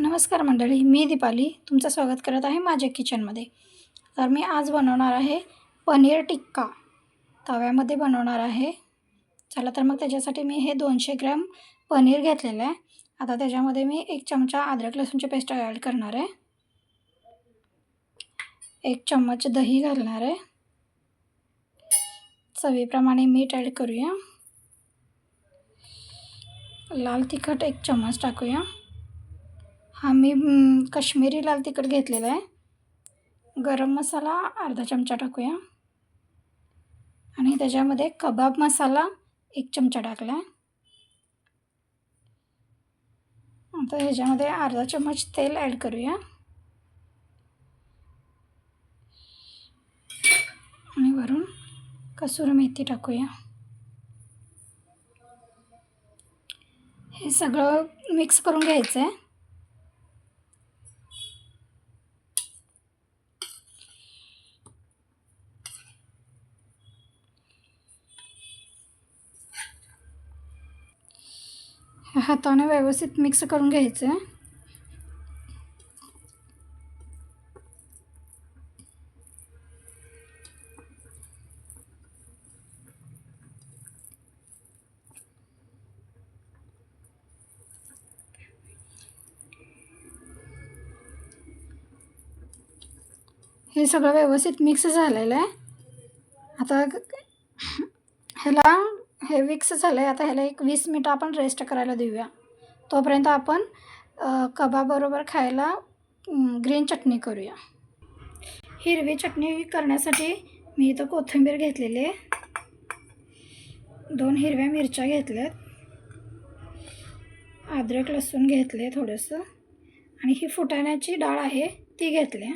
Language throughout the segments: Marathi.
नमस्कार मंडळी मी दीपाली तुमचं स्वागत करत आहे माझ्या किचनमध्ये. तर मी आज बनवणार आहे पनीर टिक्का. तव्यामध्ये बनवणार आहे. चला तर मग त्याच्यासाठी मी हे दोनशे ग्रॅम पनीर घेतलेलं आहे. आता त्याच्यामध्ये मी एक चमचा अद्रक लसूणची पेस्ट ॲड करणार आहे. एक चम्मच दही घालणार आहे. चवीप्रमाणे मीठ ॲड करूया. लाल तिखट एक चम्मच टाकूया. हा मी हम्म, लाल तिखट घेतलेला आहे. गरम मसाला अर्धा चमचा टाकूया. आणि त्याच्यामध्ये कबाब मसाला एक चमचा टाकला आहे. आता ह्याच्यामध्ये अर्धा चम्मच तेल ॲड करूया. आणि वरून कसुरी मेथी टाकूया. हे सगळं मिक्स करून घ्यायचं आहे हे हाताने व्यवस्थित मिक्स करून घ्यायचं. आहे हे सगळं व्यवस्थित मिक्स झालेलं आहे. आता ह्याला हे विक्स झालं आहे आता ह्याला एक वीस मिनटं आपण रेस्ट करायला देऊया. तोपर्यंत आपण कबाबरोबर खायला ग्रीन चटणी करूया. हिरवी चटणी करण्यासाठी मी इथं कोथिंबीर घेतलेली आहे. दोन हिरव्या मिरच्या घेतल्यात. अद्रक लसूण घेतले थोडंसं. आणि ही फुटाण्याची डाळ आहे ती घेतली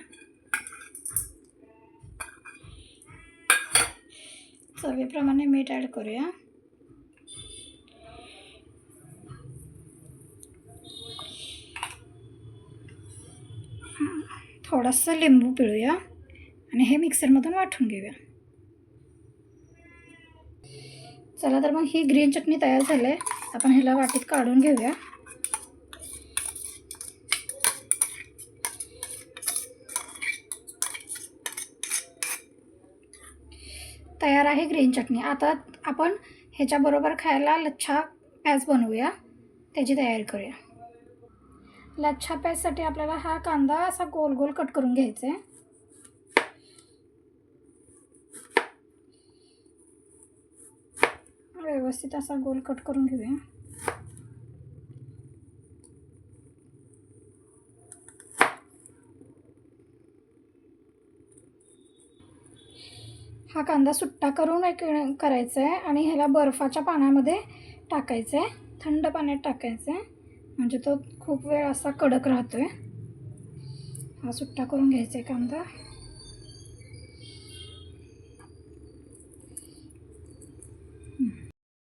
चवीप्रमाणे मीठ ॲड करूया. थोडंसं लिंबू पिळूया आणि हे मिक्सरमधून वाटून घेऊया. चला तर मग ही ग्रीन चटणी तयार झाली आहे आपण ह्याला वाटीत काढून घेऊया. तयार आहे ग्रीन चटणी. आता आपण ह्याच्याबरोबर खायला लच्छा पॅज बनवूया. त्याची तयारी करूया. लच्छा पॅचसाठी आपल्याला हा कांदा असा गोल गोल कट करून घ्यायचा आहे. व्यवस्थित असा गोल कट करून घेऊया. हा कांदा सुट्टा करून एक करायचा आहे आणि ह्याला बर्फाच्या पाण्यामध्ये टाकायचं आहे. थंड पाण्यात टाकायचं आहे. म्हणजे तो खूप वेळ असा कडक राहतो आहे हा सुट्टा करून घ्यायचा आहे कांदा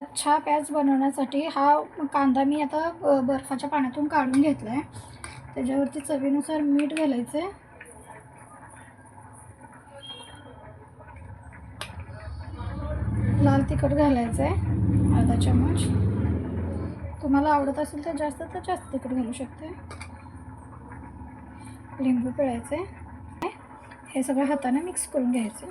अच्छा प्याज बनवण्यासाठी हा कांदा मी आता बर्फाच्या पाण्यातून काढून घेतला आहे त्याच्यावरती चवीनुसार मीठ घालायचं आहे लाल तिखट घालायचं आहे अर्धा चम्मच. तुम्हाला आवडत असेल तर जास्त तर जास्त तिखट घालू शकते. लिंबू पिळायचं. आहे हे सगळं हाताने मिक्स करून घ्यायचं.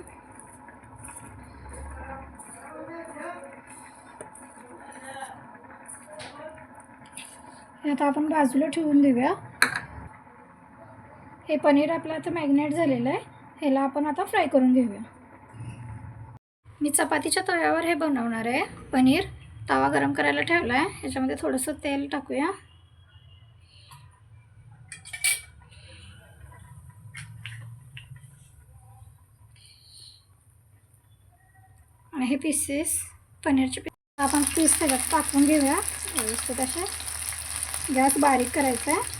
हे आता आपण बाजूला ठेवून देऊया. हे पनीर आपलं आता मॅग्नेट झालेलं आहे. ह्याला आपण आता फ्राय करून घेऊया. मी चपातीच्या तव्यावर हे बनवणार आहे पनीर. तवा गरम करायला ठेवला आहे ह्याच्यामध्ये थोडंसं तेल टाकूया. आणि हे पीसेस पनीरचे पीस आपण पीस त्याच्यात टाकून घेऊया. व्यवस्थित असे. गॅस बारीक करायचा आहे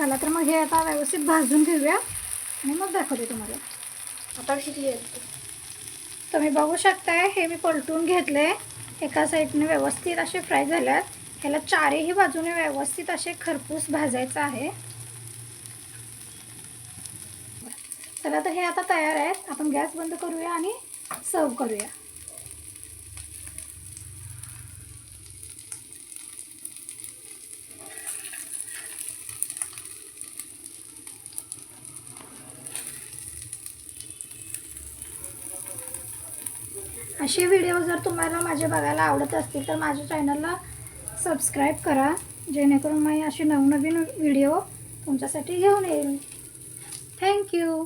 चला तर मग हे आता व्यवस्थित भाजून घेऊया. आणि मग दाखवते तुम्हाला. आता शिकली आहे. तुम्ही बघू शकताय हे मी पलटून घेतले एका साईडने व्यवस्थित असे फ्राय झाल्यात. ह्याला चारही बाजूने व्यवस्थित असे खरपूस भाजायचं आहे. चला तर हे आता तयार आहेत. आपण गॅस बंद करूया आणि सर्व करूया. असे व्हिडिओ जर तुम्हाला माझे बघायला आवडत असतील तर माझ्या चॅनलला सबस्क्राईब करा. जेणेकरून मी असे नवनवीन व्हिडिओ तुमच्यासाठी घेऊन येईल. थँक्यू